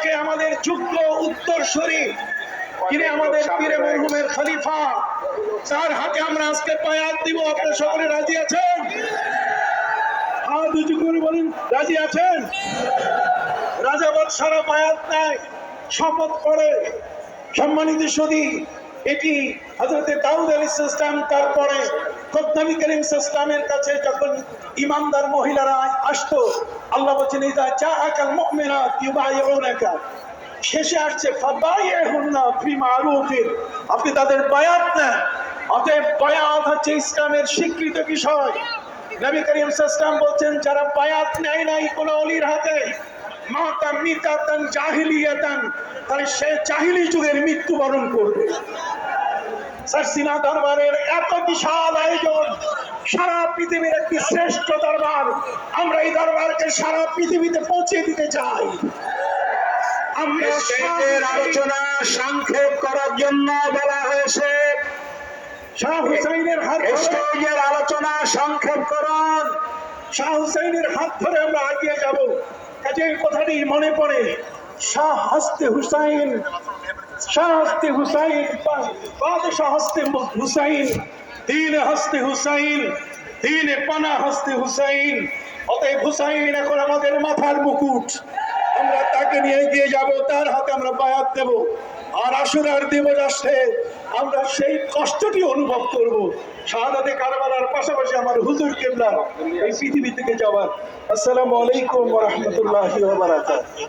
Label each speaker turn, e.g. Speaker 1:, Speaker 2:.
Speaker 1: আজকে আমাদের যোগ্য উত্তরসূরি তিনি আমাদের পীরে মরহুমের খলিফা, তার হাতে আমরা আজকে বায়াত দিব। আপনার সকলে রাজি আছেন? রাজি শপথ করে। তারপরে কাছে যখন ইমানদার মহিলারা আসতো আল্লাহ বলছেন, ইদা যা আকাল মুমিনাত শেষে আসছে আপনি তাদের বায়াত নেন। অতএব বায়াত হচ্ছে ইসলামের স্বীকৃত বিষয়। নবী করিম ইসলাম বলছেন, যারা বায়াত নেয় নাই কোনো অলির হাতে সে যুগের মৃত্যুবরণ করবে। সারসিনা দরবারের এত বিশাল আয়োজন সারা পৃথিবীর একটি শ্রেষ্ঠ দরবার আমরা এই দরবারকে সারা পৃথিবীতে পৌঁছে দিতে চাই। আমরা
Speaker 2: আলোচনা সংক্ষেপ করার জন্য বলা হয়েছে।
Speaker 1: শাহ হুসাইনের হাত ধরে
Speaker 2: স্টেজের আলোচনা সংক্ষেপ করুন।
Speaker 1: শাহ হুসাইনের হাত ধরে আমরা এগিয়ে যাব। কাজে এই কথাটি মনে পড়ে শাহ হস্তে হুসাইন শাহ হস্তে হুসাইন, বাদশাহ হস্তে হুসাইন, দিন হস্তে হুসাইন, দিনে পানা হস্তে হুসাইন। অতএব হুসাইন এখন আমাদের মাথার মুকুট। আমরা তাকে নিয়ে এগিয়ে যাব, তার হাতে আমরা বায়াত দেব। আর আশুরার দিবস আসছে আমরা সেই কষ্টটি অনুভব করব। শাহাদাতে কারবালার পাশাপাশি আমার হুজুর কেবলা এই পৃথিবী থেকে যাওয়ার। আসসালামু আলাইকুম রাহমাতুল্লাহি ওয়া বারাকাতুহু।